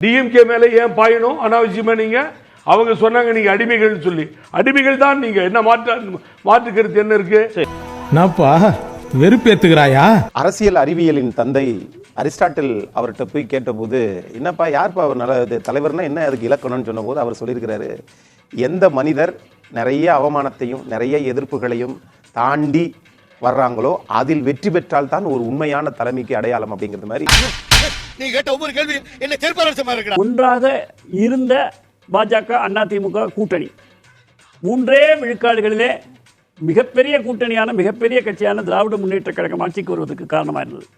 DMK மேல ஏன் பாயணும்? அனாவசியமா நீங்க? அவங்க சொன்னாங்க நீங்க அடிமைகள்னு சொல்லி. அடிமைகள் தான் நீங்க. என்ன மாற்று மாற்று கருத்து என்ன இருக்கு? நாப்பா வெறுப்பேத்துக்கிறாயா? அரசியல் அறிவியலின் தந்தை அரிஸ்டாட்டில் அவர்கிட்ட போய் கேட்டபோது என்னப்பா யார்ப்பா அவர் நல்ல இது தலைவர்னா என்ன அதுக்கு இலக்கணம்னு சொன்னபோது அவர் சொல்லியிருக்கிறாரு எந்த மனிதர் நிறைய அவமானத்தையும் நிறைய எதிர்ப்புகளையும் தாண்டி வர்றாங்களோ அதில் வெற்றி பெற்றால் தான் ஒரு உண்மையான தலைமைக்கு அடையாளம் அப்படிங்கிறது மாதிரி. நீங்க கேட்ட ஒவ்வொரு கேள்வி என்ன செருப்பரசமா இருக்கிற ஒன்றாக இருந்த பாஜக அதிமுக கூட்டணி. மூன்றே விழுக்காடுகளிலே மிகப்பெரிய கூட்டணியான மிகப்பெரிய கட்சியான திராவிட முன்னேற்ற கழகம் ஆட்சிக்கு வருவதற்கு காரணமாக இருந்தது.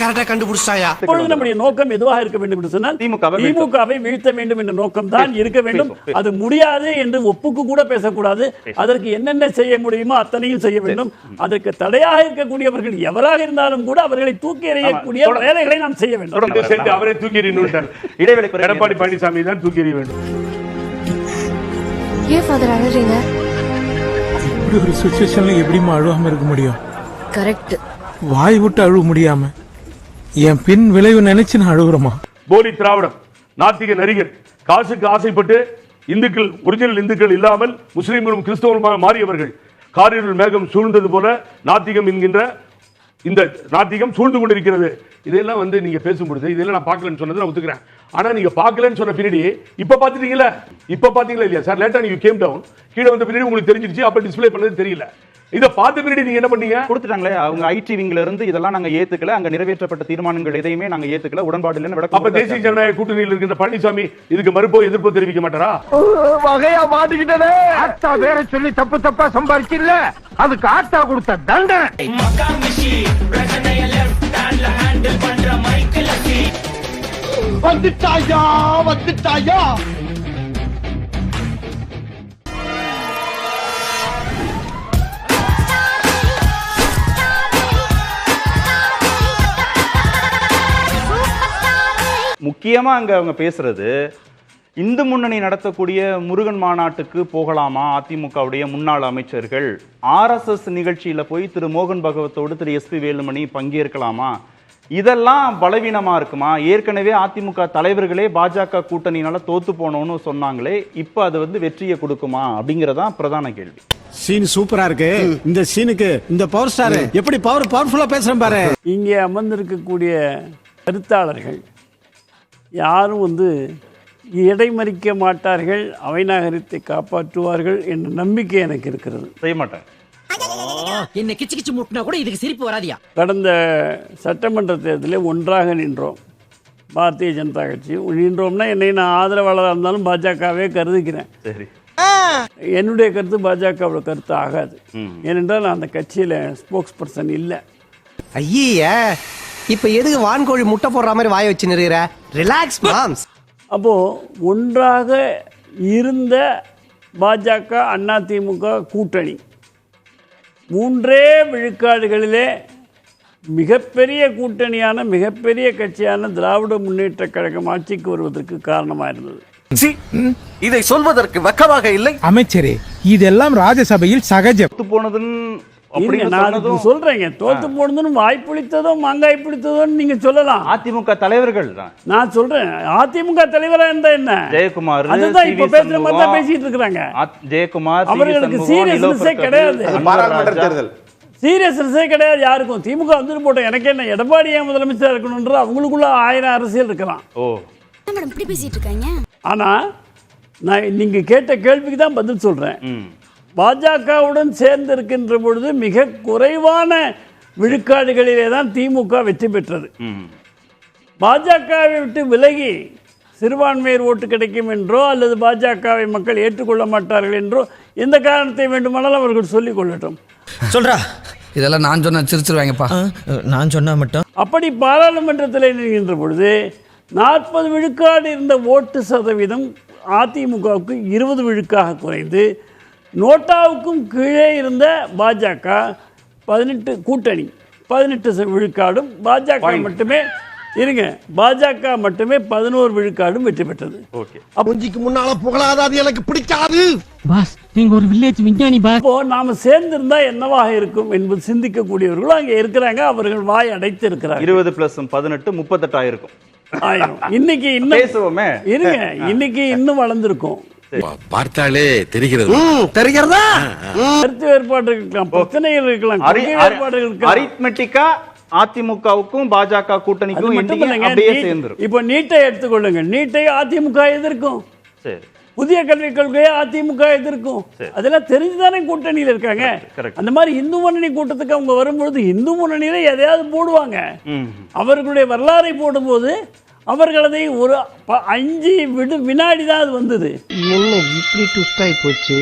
கரெக்டா கண்டுபிடிச்சாயா? இப்பொழுது நம்முடைய நோக்கம் எதுவாக இருக்க வேண்டும் என்று சொன்னால் திமுகவை வீழ்த்த- வேண்டும் என்ற நோக்கம் தான் இருக்க வேண்டும். அது முடியாது என்று ஒப்புக்கு கூட பேசக்கூடாது. அதற்கு என்னென்ன செய்ய முடியுமோ அத்தனையும் செய்ய வேண்டும். அதற்கு தடையாக இருக்கக்கூடியவர்கள் எவராக இருந்தாலும் கூட அவர்களை தூக்கி எறியக்கூடிய வேலைகளை நாம் செய்ய வேண்டும். அவரை தூக்கி எறியணும் இடைவெளி எடப்பாடி பழனிசாமி தான் தூக்கி எறிய வேண்டும். ஏன் ஃபாதர் அழறீங்க? இப்படி ஒரு சுச்சுவேஷன்ல எப்படிம்மா அழுவாம இருக்க முடியும்? கரெக்ட் வாய் விட்டு அழுவ முடியாம. என் பின் விளைவு நினைச்சு நான் அழுகுறமா போலி திராவிடம் நாத்திக நரிகர் காசுக்கு ஆசைப்பட்டு இந்துக்கள் ஒரிஜினல் இந்துக்கள் இல்லாமல் முஸ்லீம்களும் கிறிஸ்தவர்களுமாக மாறியவர்கள். காரிருள் மேகம் சூழ்ந்தது போல நாத்திகம் என்கின்ற இந்த நாத்திகம் சூழ்ந்து கொண்டிருக்கிறது. இதெல்லாம் வந்து நீங்க பேசும்பொழுது இதெல்லாம் நான் பார்க்கலன்னு சொன்னதை நான் ஒத்துக்கிறேன். ஆனா நீங்க பார்க்கலன்னு சொன்ன பின்னாடி இப்ப பாத்துட்டீங்களா இப்ப பாத்தீங்களா இல்லையா? சார் லேட்டா நீங்க கேம் டவுன் கீழே வந்த பின்னாடி உங்களுக்கு தெரிஞ்சிருச்சு அப்ப டிஸ்ப்ளே பண்ணது தெரியல. இதை பார்த்த பின்னாடி நீங்க என்ன பண்ணீங்க? கொடுத்துட்டாங்களே அவங்க ஐடி விங்ல இருந்து இதெல்லாம் நாங்க ஏத்துக்கல அங்க நிறைவேற்றப்பட்ட தீர்மானங்கள் எதையுமே நாங்க ஏத்துக்கல உடன்பாடு இல்லைன்னு விளக்கம் அப்ப தேசிய. ஜனநாயக கூட்டணியில் இருக்கின்ற பழனிசாமி இதுக்கு மறுப்போ எதிர்ப்போ தெரிவிக்க மாட்டாரா? வகையா மாட்டிக்கிட்டதே. ஆத்தா வேற சொல்லி தப்பு தப்பா சம்பாரிச்சில்ல அதுக்கு ஆத்தா கொடுத்த தண்டனை. வந்துட்டாயா வந்துட்டாயா? முக்கியமாக அங்கே அவங்க பேசுறது இந்து முன்னணி நடத்தக்கூடிய முருகன் மாநாட்டுக்கு போகலாமா? அதிமுகவுடைய முன்னாள் அமைச்சர்கள். ஆர்எஸ்எஸ் நிகழ்ச்சியில் போய் திரு மோகன் பகவத்தோடு திரு எஸ்பி வேலுமணி பங்கேற்கலாமா? இதெல்லாம் பலவீனமா இருக்குமா? ஏற்கனவே அதிமுக தலைவர்களே பாஜக கூட்டணினால தோத்து போனோம்னு சொன்னாங்களே இப்போ அது வந்து வெற்றியை கொடுக்குமா? அப்படிங்கறதான் பிரதான கேள்வி. சீன் சூப்பரா இருக்கு. இந்த சீனுக்கு இந்த பவர் ஸ்டார் எப்படி பவர் பவர்ஃபுல்லா பேசுறேன் பாரு. இங்கே அமர்ந்திருக்கக்கூடிய கருத்தாளர்கள் யாரும் வந்து இடைமறிக்க மாட்டார்கள் அவை நாகரிகத்தை காப்பாற்றுவார்கள் என்ற நம்பிக்கை எனக்கு இருக்கிறது. செய்ய மாட்டேன். என்ன கிச்சு கிச்சு முட்டினா கூட இதுக்கு சிரிப்பு வராதியா? கடந்த சட்டமன்ற தேர்தலில் ஒன்றாக நின்றோம். பாரதிய ஜனதா கட்சி. நின்றோம்னா என்னை நான் ஆதரவாளராக இருந்தாலும் பாஜகவே கருதுகிறேன். சரி. என்னுடைய கருத்து பாஜகவோட கருத்து ஆகாது. ஏனென்றால் நான் அந்த கட்சியில் ஸ்போக்ஸ் பர்சன் இல்லை. ஐய இப்ப எதுக்கு வான்கோழி முட்டை போடுற மாதிரி வாய வச்சு நிறுகிற? ரிலாக்ஸ் மாம்ஸ் அப்போது ஒன்றாக இருந்த பாஜக அதிமுக கூட்டணி. மூன்றே விழுக்காடுகளிலே மிகப்பெரிய கூட்டணியான மிகப்பெரிய கட்சியான திராவிட முன்னேற்றக் கழகம் ஆட்சிக்கு வருவதற்கு காரணமாக இருந்தது. இதை சொல்வதற்கு வெக்கமாக இல்லை. அமைச்சரே இதெல்லாம் ராஜசபையில் சகஜம். போனதுன்னு அப்படின்னு சொல்றேங்க. தோத்து போனதுன்னு வாய்ப்புளித்ததோ மாங்காய் பிடித்ததோன்னு நீங்க சொல்லலாம். அதிமுக தலைவர்கள் தான். நான் சொல்றேன். அதிமுக தலைவரா இருந்தா என்ன? ஜெயக்குமார் அதுதான். இப்ப. பேசுற மாதிரி தான் பேசிட்டு இருக்காங்க ஜெயக்குமார். அவர்களுக்கு நிலோஃபர் கிடையாது. பாராளுமன்ற. தேர்தல். சீரியஸ்னஸே கிடையாது யாருக்கும். திமுக வந்துட்டு போட்டோம் எனக்கு என்ன எடப்பாடி ஏன் முதலமைச்சர் இருக்கணும்ன்ற அவங்களுக்குள்ள ஆயிரம் அரசியல் இருக்கலாம். ஓ. மேடம் இப்படி பேசிட்டு இருக்காங்க? ஆனா நான் நீங்க கேட்ட கேள்விக்கு தான் பதில் சொல்றேன். பாஜகவுடன் சேர்ந்து இருக்கின்ற பொழுது மிக குறைவான விழுக்காடுகளிலே தான் திமுக வெற்றி பெற்றது. பாஜகவை விட்டு விலகி சிறுபான்மையர் ஓட்டு கிடைக்கும் என்றோ அல்லது பாஜகவை மக்கள் ஏற்றுக்கொள்ள மாட்டார்கள் என்றோ எந்த காரணத்தை வேண்டுமானாலும் அவர்கள் சொல்லிக் கொள்ளட்டும். சொல்றா. இதெல்லாம் நான் சொன்ன சிரிச்சிருவாங்கப்பா. நான் சொன்னா மட்டும்? அப்படி பாராளுமன்றத்தில் நிற்கின்ற பொழுது நாற்பது விழுக்காடு இருந்த ஓட்டு சதவீதம் அதிமுகவுக்கு இருபது விழுக்காக குறைந்து நோட்டாவுக்கும் கீழே இருந்த பாஜக பதினெட்டு கூட்டணி பதினெட்டு விழுக்காடும் பாஜக மட்டுமே இருங்க பாஜக மட்டுமே பதினோரு விழுக்காடும் வெற்றி பெற்றது. ஓகே. மூஞ்சிக்கு முன்னால புகழாத அது எனக்கு பிடிக்காது. பாஸ் நீங்க ஒரு வில்லேஜ் விஞ்ஞானி பா இப்போ நாம சேர்ந்திருந்தா என்னவாக இருக்கும் என்பது சிந்திக்கக்கூடியவர்களும் அங்கே இருக்கிறாங்க அவர்கள் வாய் அடைத்து இருக்கிறாங்க இருபது பிளஸ் பதினெட்டு முப்பத்தெட்டு ஆயிருக்கும் ஆயிரம். இன்னைக்கு இன்னும் பேசுவோமே. இருங்க இன்னைக்கு இன்னும் வளர்ந்துருக்கும். பார்த்தாலே தெரிகிறது. தெரிகிறதா? கருத்து வேறுபாடு இருக்கலாம் பிரச்சனைகள் இருக்கலாம் வேறுபாடுகள் அரித்மெட்டிக்கா அதிமுகவுக்கும் பாஜக கூட்டணிக்கும். அப்படியே சேர்ந்துரும். இப்போ நீட்டை எடுத்துக்கொள்ளுங்க. நீட்டை அதிமுக எதிர்க்கும். சரி. புதிய கல்விக் கொள்கையை அதிமுக எதிர்க்கும். அதெல்லாம் தெரிஞ்சுதானே கூட்டணியில் இருக்காங்க. அந்த மாதிரி இந்து முன்னணி கூட்டத்துக்கு அவங்க வரும்பொழுது இந்து முன்னணியில எதையாவது போடுவாங்க. ம். அவர்களுடைய வரலாறை போடும்போது அவர்கள் அதை ஒரு அஞ்சு விடு வினாடி தான் அது வந்தது. என்ன இப்படி ட்விஸ்ட் ஆகி போச்சு?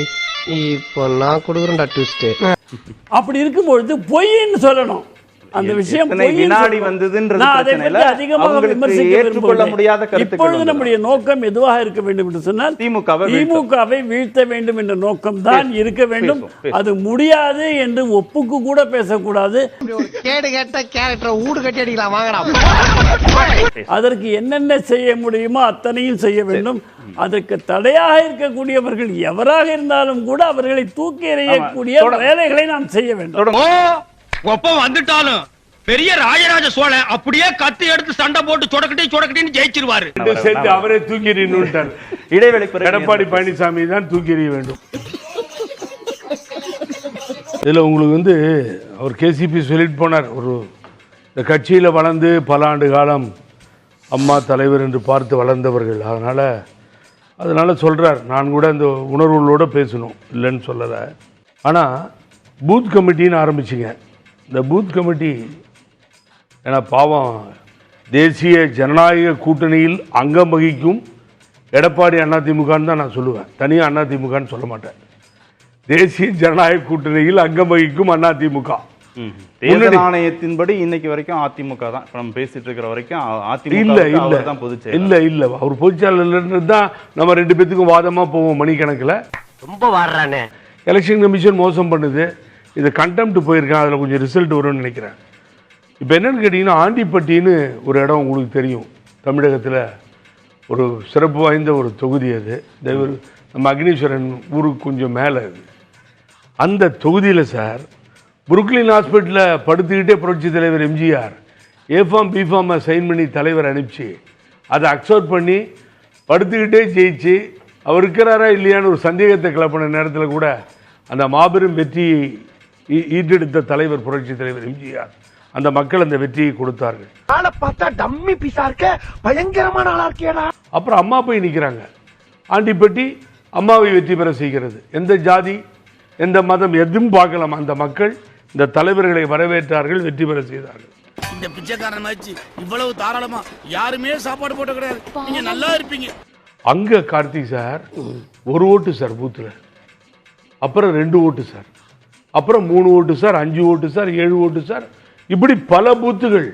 இப்போ நான் கொடுக்குறேன்டா ட்விஸ்ட் அப்படி இருக்கும்பொழுது பொய்ன்னு சொல்லணும். அந்த விஷயம் வினாடி ஏற்றுக்கொள்ள. முடியாத கருத்துக்கள் இப்பொழுது. நம்முடைய நோக்கம் எதுவாக இருக்க வேண்டும் என்று சொன்னால் திமுகவை வீழ்த்த- திமுகவை வீழ்த்த வேண்டும் என்ற நோக்கம் தான் இருக்க வேண்டும். அது முடியாது என்று ஒப்புக்கு கூட பேசக்கூடாது. கேடு கேட்ட கேரக்டர் ஊடு கட்டி அடிக்கலாம் வாங்கடா. அதற்கு என்னென்ன செய்ய முடியுமோ அத்தனையும் செய்ய வேண்டும். அதற்கு தடையாக இருக்கக்கூடியவர்கள் எவராக இருந்தாலும் கூட அவர்களை தூக்கி எறியக்கூடிய வேலைகளை நாம் செய்ய வேண்டும். ஓ ஒப்ப வந்துட்டாலும் பெரிய ராஜராஜ சோழன் அப்படியே கத்தி எடுத்து சண்டை போட்டு சொடக்கட்டி சொடக்கட்டின்னு ஜெயிச்சிருவாரு. சேர்த்து அவரே தூக்கி இடைவெளி எடப்பாடி பழனிசாமி தான் தூக்கி எறிய வேண்டும். இதில் உங்களுக்கு வந்து அவர் கேசிபி சொல்லிட்டு போனார். ஒரு இந்த கட்சியில் வளர்ந்து பல ஆண்டு காலம் அம்மா தலைவர் என்று பார்த்து வளர்ந்தவர்கள். அதனால் அதனால் சொல்கிறார் நான் கூட இந்த உணர்வுகளோடு பேசணும். இல்லைன்னு சொல்லலை. ஆனால் பூத் கமிட்டின்னு ஆரம்பிச்சிங்க. இந்த பூத் கமிட்டி ஏன்னா பாவம் தேசிய ஜனநாயக கூட்டணியில் அங்கம் வகிக்கும் எடப்பாடி அதிமுகன்னு தான் நான் சொல்லுவேன். தனியாக அதிமுகன்னு சொல்ல மாட்டேன். தேசிய ஜனநாயக கூட்டணியில் அங்கம் வகிக்கும் அதிமுக ம். தேர்தல் ஆணையத்தின்படி இன்னைக்கு வரைக்கும் அதிமுக தான். இப்ப நம்ம பேசிட்டு இருக்கிற வரைக்கும் அதிமுக இல்ல இல்ல. தான் பொதுச். இல்ல இல்ல. அவர் பொதுச்சாளர் தான் நம்ம ரெண்டு பேத்துக்கும் வாதமா போவோம் மணிக்கணக்கில். ரொம்ப வாடுறானே. எலெக்ஷன் கமிஷன் மோசம் பண்ணுது. இது கண்டெம்ட் போயிருக்கேன் அதில் கொஞ்சம் ரிசல்ட் வரும்னு நினைக்கிறேன். இப்போ என்னன்னு கேட்டிங்கன்னா ஆண்டிப்பட்டின்னு ஒரு இடம் உங்களுக்கு தெரியும். தமிழகத்தில் ஒரு சிறப்பு வாய்ந்த ஒரு தொகுதி அது. தெய்வர் நம்ம அக்னீஸ்வரன் ஊருக்கு கொஞ்சம் மேலே அது. அந்த தொகுதியில் சார் புருக்லின் ஹாஸ்பிட்டலில் படுத்துக்கிட்டே புரட்சி தலைவர் எம்ஜிஆர் ஏஃபார்ம் பிஃபார்மை சைன் பண்ணி தலைவர் அனுப்பிச்சு அதை அக்செப்ட் பண்ணி படுத்துக்கிட்டே ஜெயிச்சு அவர் இருக்கிறாரா இல்லையான்னு ஒரு சந்தேகத்தை கிளப்பின நேரத்தில் கூட அந்த மாபெரும் வெற்றியை ஈட்டெடுத்த தலைவர் புரட்சி தலைவர் எம்ஜிஆர். அந்த மக்கள் அந்த வெற்றியை கொடுத்தார்கள். ஆளை பார்த்தா டம்மி பீஸா இருக்க பயங்கரமான ஆளா இருக்கேடா. அப்புறம் அம்மா போய் நிற்கிறாங்க ஆண்டிப்பட்டி அம்மாவை வெற்றி பெற செய்கிறது. எந்த ஜாதி எந்த மதம் எதுவும் பார்க்கலாம். அந்த மக்கள் இந்த தலைவர்களை வரவேற்றார்கள் வெற்றி பெற செய்தார்கள். இந்த பிச்சைக்காரன் ஆச்சு. இவ்வளவு தாராளமா யாருமே சாப்பாடு போட்ட கிடையாது. நீங்க நல்லா இருப்பீங்க. அங்க கார்த்திக் சார் ஒரு ஓட்டு சார் பூத்துல. அப்புறம் ரெண்டு ஓட்டு சார். அப்புறம் மூணு ஓட்டு சார் அஞ்சு ஓட்டு சார் ஏழு ஓட்டு சார். இப்படி பல பூத்துகள்.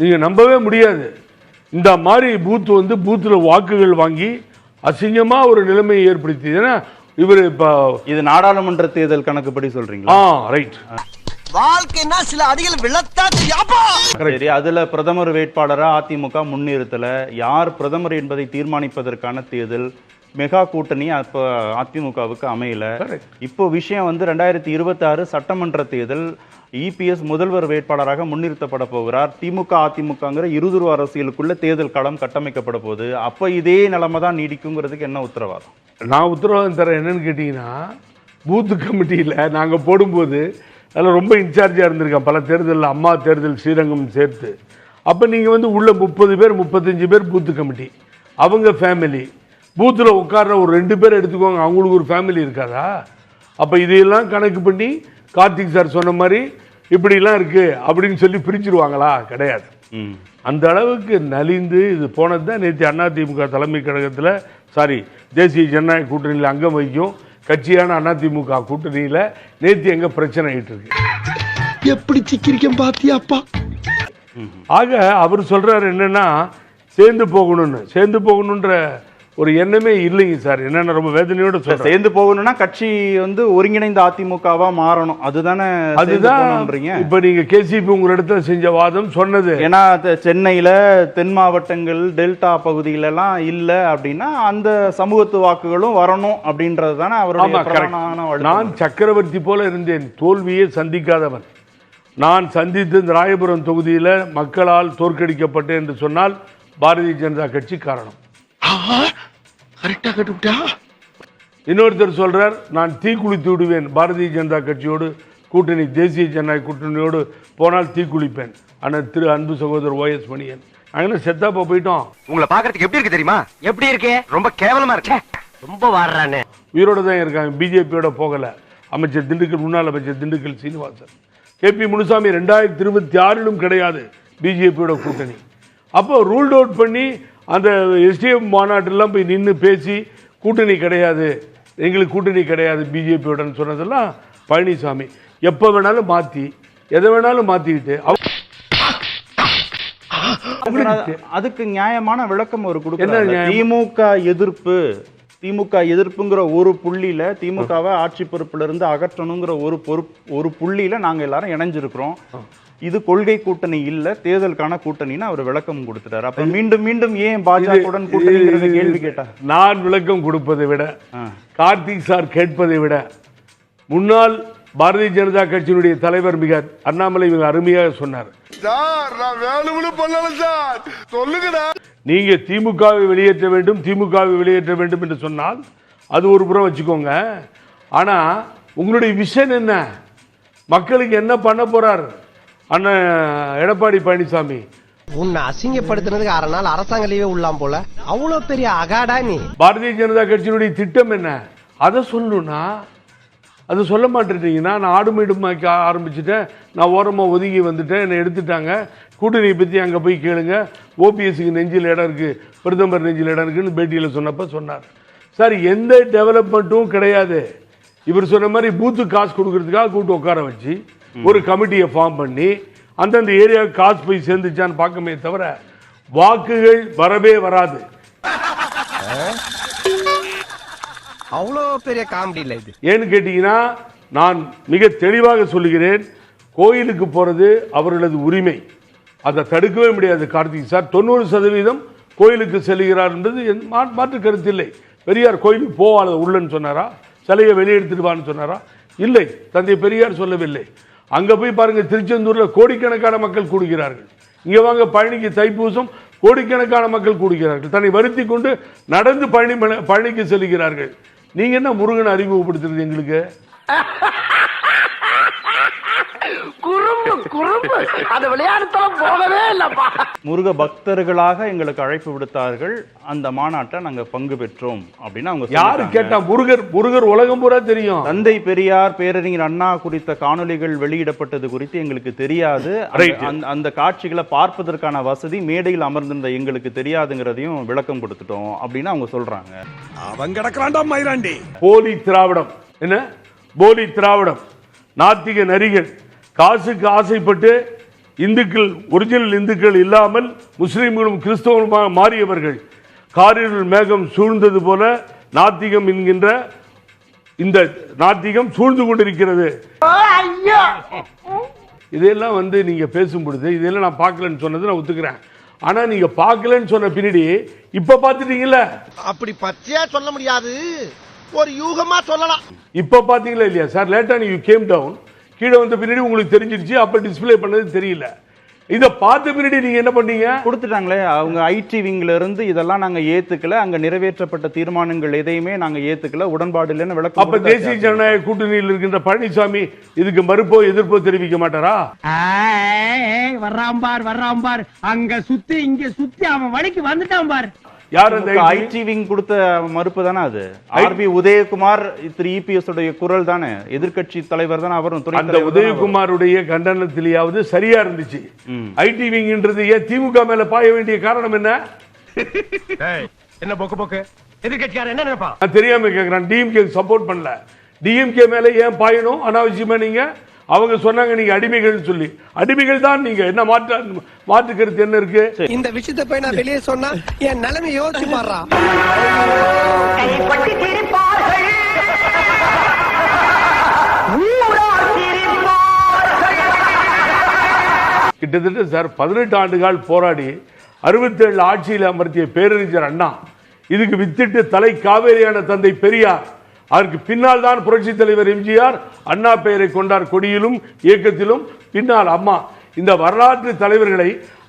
நீங்க நம்பவே முடியாது. இந்த மாதிரி பூத் வந்து பூத்துல வாக்குகள் வாங்கி அசிங்கமா ஒரு நிலைமையை ஏற்படுத்தி ஏன்னா இவர் இப்போ இது நாடாளுமன்ற தேர்தல் கணக்குப்படி சொல்றீங்களா? ஆ ரைட் வாழ்க்கைன்னா சில அடிகள் விழத்தா தெரியாப்பா சரி அதுல பிரதமர் வேட்பாளரா அதிமுக முன்னிறுத்தல. யார் பிரதமர் என்பதை தீர்மானிப்பதற்கான தேர்தல்? மெகா கூட்டணி அப்ப அதிமுகவுக்கு அமையல. இப்போ விஷயம் வந்து ரெண்டாயிரத்தி இருபத்தி ஆறு சட்டமன்ற தேர்தல் இபிஎஸ் முதல்வர் வேட்பாளராக முன்னிறுத்தப்பட போகிறார். திமுக அதிமுகங்கிற இருதுருவ அரசியலுக்குள்ள தேர்தல் களம் கட்டமைக்கப்பட போகுது. அப்ப இதே நிலைமை தான் நீடிக்குங்கிறதுக்கு என்ன உத்தரவாதம்? நான் உத்தரவாதம் தரேன் என்னன்னு கேட்டிங்கன்னா பூத்து கமிட்டியில் நாங்கள் போடும்போது அதில் ரொம்ப இன்சார்ஜாக இருந்திருக்கேன். பல தேர்தலில் அம்மா தேர்தல் ஸ்ரீரங்கம் சேர்த்து. அப்போ நீங்கள் வந்து உள்ள முப்பது பேர் முப்பத்தஞ்சு பேர் பூத்து கமிட்டி. அவங்க ஃபேமிலி பூத்தில் உட்கார்ற ஒரு ரெண்டு பேர் எடுத்துக்கோங்க. அவங்களுக்கு ஒரு ஃபேமிலி இருக்காதா? அப்போ இதையெல்லாம் கணக்கு பண்ணி கார்த்திக் சார் சொன்ன மாதிரி இப்படிலாம் இருக்குது அப்படின்னு சொல்லி பிரிச்சிருவாங்களா? கிடையாது. ம். அந்த அளவுக்கு நலிந்து இது போனது தான் நேற்று அதிமுக தலைமை கழகத்தில் சாரி தேசிய ஜனநாயக கூட்டணியில் அங்கம் வகிக்கும் கட்சியான அதிமுக கூட்டணியில் நேற்று எங்க பிரச்சனை ஆயிட்டு இருக்கு எப்படி சிக்கிரிக்கம் பாத்தியாப்பா ஆக அவர் சொல்றாரு என்னன்னா சேர்ந்து போகணும்னு. சேர்ந்து போகணுன்ற ஒரு எண்ணமே இல்லைங்க சார். என்னென்ன ரொம்ப வேதனையோட சொல்றேன். சேர்ந்து போகணும்னா கட்சி வந்து ஒருங்கிணைந்த அதிமுகவா மாறணும். அதுதானே அதுதான். இப்ப நீங்க கேசிபி உங்க இடத்துல செஞ்ச வாதம் சொன்னது. ஏன்னா சென்னையில தென் மாவட்டங்கள் டெல்டா பகுதியில எல்லாம் இல்ல அப்படின்னா அந்த சமூகத்து வாக்குகளும் வரணும் அப்படின்றது தானே அவருடைய. நான் சக்கரவர்த்தி போல இருந்தேன். தோல்வியே சந்திக்காதவன். நான் சந்தித்த இந்த ராயபுரம் தொகுதியில மக்களால் தோற்கடிக்கப்பட்டேன் என்று சொன்னால் பாரதிய ஜனதா கட்சி காரணம். கரெக்டா கட்டுவிட்டா? இன்னொருத்தர் சொல்றார் நான் தீ குளித்து விடுவேன். பாரதிய ஜனதா கட்சியோடு கூட்டணி தேசிய ஜனநாயக கூட்டணியோடு போனால் தீ குளிப்பேன். ஆனால் திரு அன்பு சகோதரர் ஓஎஸ் மணியன். அங்கே செத்தாப்பா போயிட்டோம்? உங்களை பாக்குறதுக்கு எப்படி இருக்கு தெரியுமா? எப்படி இருக்கு? ரொம்ப கேவலமா இருக்கு. ரொம்ப வாடுறானே. உயிரோட தான் இருக்காங்க. பிஜேபியோட போகல. அமைச்சர் திண்டுக்கல் முன்னாள் அமைச்சர் திண்டுக்கல் சீனிவாசன். கேபி முனுசாமி ரெண்டாயிரத்தி இருபத்தி ஆறிலும் கிடையாது பிஜேபியோட கூட்டணி. அப்போ ரூல்ட் அவுட் பண்ணி அந்த எஸ்டிஎஃப் மாநாட்டிலாம் போய் நின்று பேசி கூட்டணி கிடையாது. எங்களுக்கு கூட்டணி கிடையாது பிஜேபியோடன்னு சொன்னதெல்லாம் பழனிசாமி. எப்போ வேணாலும் மாற்றி எதை வேணாலும் மாற்றிக்கிட்டு அதுக்கு- நியாயமான விளக்கம் ஒரு நியாயம்? திமுக எதிர்ப்பு திமுக எதிர்ப்புங்கிற ஒரு புள்ளியில திமுகவை ஆட்சி பொறுப்புல இருந்து அகற்றணுங்கிற ஒரு பொறுப்பு ஒரு புள்ளியில நாங்க எல்லாரும் இணைஞ்சிருக்கிறோம். இது கொள்கை கூட்டணி இல்ல தேர்தலுக்கான கூட்டணின்னு அவர் விளக்கம் கொடுத்துட்டாரு. அப்ப மீண்டும் மீண்டும் ஏன் பாஜகவுடன் கூட்டணிங்கிறத கேள்வி கேட்டா? நான் விளக்கம் கொடுப்பதை விட. கார்த்திக் சார் கேட்பதை விட முன்னாள் பாரதிய ஜனதா கட்சியினுடைய தலைவர் மிக அண்ணாமலை மிக அருமையாக சொன்னார். சார் நான் வேணும்னு பண்ணல சார். சொல்லுங்கடா. நீங்க திமுகவை வெளியேற்ற வேண்டும் திமுகவை வெளியேற்ற வேண்டும் என்று சொன்னால் அது ஒரு புறம் வச்சுக்கோங்க. ஆனா உங்களுடைய விஷன் என்ன? மக்களுக்கு என்ன பண்ண போறார்? அண்ணன் எடப்பாடி பழனிசாமி. உன்னை அசிங்கப்படுத்தினதுக்கு அரை நாள் அரசாங்க லீவே உள்ளாம் போல. அவ்வளவு பெரிய அகாடா நீ. பாரதிய ஜனதா கட்சியினுடைய திட்டம் என்ன? அதை சொல்லணும்னா அது சொல்ல மாட்டேன்றீங்கன்னா நான் ஆடு மாய்க்க ஆரம்பிச்சிட்டேன். நான் ஓரமாக ஒதுங்கி வந்துட்டேன். என்னை எடுத்துட்டாங்க. கூட்டணியை பற்றி அங்கே போய் கேளுங்க. ஓபிஎஸ்க்கு நெஞ்சில் இடம் இருக்குது பிரதமர் நெஞ்சில் இடம் இருக்குன்னு பேட்டியில் சொன்னப்ப சொன்னார். சார் எந்த டெவலப்மெண்ட்டும் கிடையாது. இவர் சொன்ன மாதிரி பூத்து காசு கொடுக்கறதுக்காக கூட்டு உட்கார வச்சு ஒரு கமிட்டியை ஃபார்ம் பண்ணி அந்தந்த ஏரியாவுக்கு காசு போய் சேர்ந்துச்சான்னு பார்க்கமே தவிர வாக்குகள் வரவே வராது. அவ்வளோ பெரிய காமெடி இல்ல இது. ஏன்னு கேட்டீங்கன்னா நான் மிக தெளிவாக சொல்லுகிறேன் கோயிலுக்கு போறது அவர்களது உரிமை. அதை தடுக்கவே முடியாது கார்த்திக் சார். தொண்ணூறு சதவீதம் கோயிலுக்கு செல்கிறார் என்பது என் மாற்று கருத்தில்லை. பெரியார் கோயிலுக்கு போவாத உள்ளன்னு சொன்னாரா? சிலையை வெளியே எடுத்துட்டு வான்னு சொன்னாரா? இல்லை தந்தை பெரியார் சொல்லவில்லை. அங்க போய் பாருங்க திருச்செந்தூர்ல கோடிக்கணக்கான மக்கள் கூடுகிறார்கள். இங்க வாங்க பழனிக்கு தைப்பூசம் கோடிக்கணக்கான மக்கள் கூடுகிறார்கள். தன்னை வருத்தி கொண்டு நடந்து பழனி பழனிக்கு செல்கிறார்கள். நீங்க என்ன முருகன் அறிமுகப்படுத்துறது எங்களுக்கு? அந்த விளையாட்டுத்தனம் போகவே இல்லப்பா. முருக பக்தர்களாக எங்களுக்கு அழைப்பு விடுத்தார்கள். அந்த மாநாட்டை நாங்க பங்கு பெற்றோம் அப்படின்னு அவங்க யாரு. கேட்டா முருகர் முருகர் உலகம் பூரா தெரியும். தந்தை பெரியார் பேரறிஞர் அண்ணா குறித்த காணொளிகள் வெளியிடப்பட்டது குறித்து எங்களுக்கு தெரியாது. அந்த- Right. அந்த- அந்த காட்சிகளை பார்ப்பதற்கான வசதி மேடையில் அமர்ந்திருந்த எங்களுக்கு தெரியாதுங்கிறதையும் விளக்கம் கொடுத்துட்டோம் அப்படின்னு அவங்க சொல்றாங்க. அவன் கிடக்குறான்டா மயிராண்டி போலி திராவிடம். என்ன? போலி திராவிடம். நாத்திக நரிகள். காசுக்கு ஆசைப்பட்டு இந்துக்கள் ஒரிஜினல் இந்துக்கள் இல்லாமல் முஸ்லிம்களும் கிறிஸ்தவர்களுமாக மாறியவர்கள். காரிருள் மேகம் சூழ்ந்தது போல நாத்திகம் என்கின்ற இந்த நாத்திகம் சூழ்ந்து கொண்டிருக்கிறது. இதெல்லாம் வந்து நீங்க பேசும் பொழுது இதெல்லாம் நான் பார்க்கலன்னு சொன்னது நான் ஒத்துக்கிறேன். ஆனா நீங்க பார்க்கலன்னு சொன்ன பின்னாடி இப்ப பார்த்துட்டீங்கல்ல? அப்படி பச்சையா சொல்ல முடியாது. ஒரு யூகமா சொல்லலாம். இப்ப பாத்தீங்களா இல்லையா? சார் லேட்டா நீ கேம் டவுன் கீழே வந்த பின்னாடி உங்களுக்கு தெரிஞ்சிருச்சு அப்ப டிஸ்ப்ளே பண்ணது தெரியல. இத பார்த்த பின்னாடி நீங்க என்ன பண்ணீங்க? கொடுத்துட்டாங்களே அவங்க ஐடி விங்ல இருந்து இதெல்லாம் நாங்க ஏத்துக்கல அங்க நிறைவேற்றப்பட்ட தீர்மானங்கள் எதையுமே நாங்க ஏத்துக்கல உடன்பாடு இல்லைன்னு விளக்கம் அப்ப. தேசிய ஜனநாயக கூட்டணியில் இருக்கின்ற பழனிசாமி இதுக்கு மறுப்போ எதிர்ப்போ தெரிவிக்க மாட்டாரா? வர்றான் பார் வர்றான் பார். அங்க சுத்தி இங்க சுத்தி அவன் வழிக்கு வந்துட்டான் பார். யார் அந்த? ஐடி விங் கொடுத்த மறுப்பு தானே அது? ஆர்பி உதயகுமார் திரு இபிஎஸ் உடைய குரல் தானே? எதிர்க்கட்சி தலைவர் தானே அவரும் துணை அந்த. உதயகுமாருடைய கண்டனத்திலேயாவது சரியா இருந்துச்சு. ஐடி விங்ன்றது ஏன் திமுக மேல பாய வேண்டிய காரணம் என்ன? என்ன போக்கு போக்கு? எதிர்கட்சியார் என்ன நினைப்பான் நான் தெரியாம கேக்குறேன். டிஎம்கே சப்போர்ட் பண்ணல. டிஎம்கே மேல ஏன் பாயணும்? அனாவசியமா நீங்க? அவங்க சொன்னாங்க நீங்க அடிமைகள்னு சொல்லி. அடிமைகள் தான் நீங்க. என்ன மாற்ற மாற்று கருத்து என்ன இருக்கு? இந்த விஷயத்தை போய் நான் வெளியே சொன்னா என் நிலைமை யோசிச்சு பாடுறா. கிட்டத்தட்ட சார் பதினெட்டு ஆண்டுகால் போராடி அறுபத்தேழு ஆட்சியில் அமர்த்திய பேரறிஞர் அண்ணா. இதுக்கு வித்திட்டு தலை காவேரியான தந்தை பெரியார். அதற்கு பின்னால் தான் புரட்சி தலைவர் எம்ஜிஆர் அண்ணா பெயரை கொண்டார் கொடியிலும் இயக்கத்திலும். பின்னால் அம்மா. இந்த வரலாற்று தலைவர்களை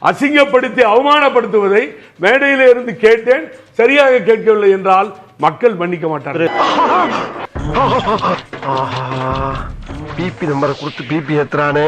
அசிங்கப்படுத்தி அவமானப்படுத்துவதை மேடையிலே இருந்து கேட்டேன். சரியாக கேட்கவில்லை என்றால் மக்கள் மன்னிக்க மாட்டார்கள். பிபி நம்பரை கொடுத்து பிபி ஏத்துறானே.